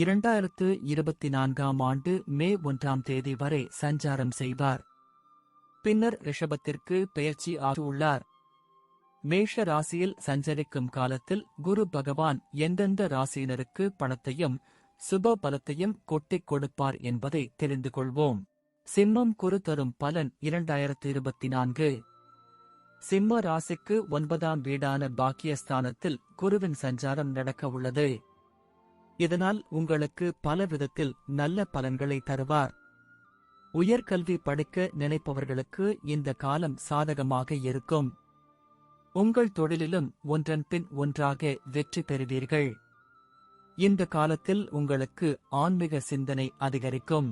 இரண்டாயிரத்து இருபத்தி நான்காம் ஆண்டு மே ஒன்றாம் தேதி வரை சஞ்சாரம் செய்வார். பின்னர் ரிஷபத்திற்கு பெயர்ச்சி ஆகியுள்ளார் மேஷ ராசியில் சஞ்சரிக்கும் காலத்தில் குரு பகவான் எந்தெந்த ராசியினருக்கு பணத்தையும் சுப பலத்தையும் கொட்டிக் கொடுப்பார் என்பதை தெரிந்து கொள்வோம். சிம்மம் குரு தரும் பலன் இரண்டாயிரத்து இருபத்தி நான்கு. சிம்ம ராசிக்கு ஒன்பதாம் வீடான பாக்கியஸ்தானத்தில் குருவின் சஞ்சாரம் நடக்க உள்ளது இதனால் உங்களுக்கு பல விதத்தில் நல்ல பலன்களை தருவார். உயர்கல்வி படிக்க நினைப்பவர்களுக்கு இந்த காலம் சாதகமாக இருக்கும். உங்கள் தொழிலிலும் ஒன்றன் பின் ஒன்றாக வெற்றி பெறுவீர்கள். இந்த காலத்தில் உங்களுக்கு ஆன்மீக சிந்தனை அதிகரிக்கும்.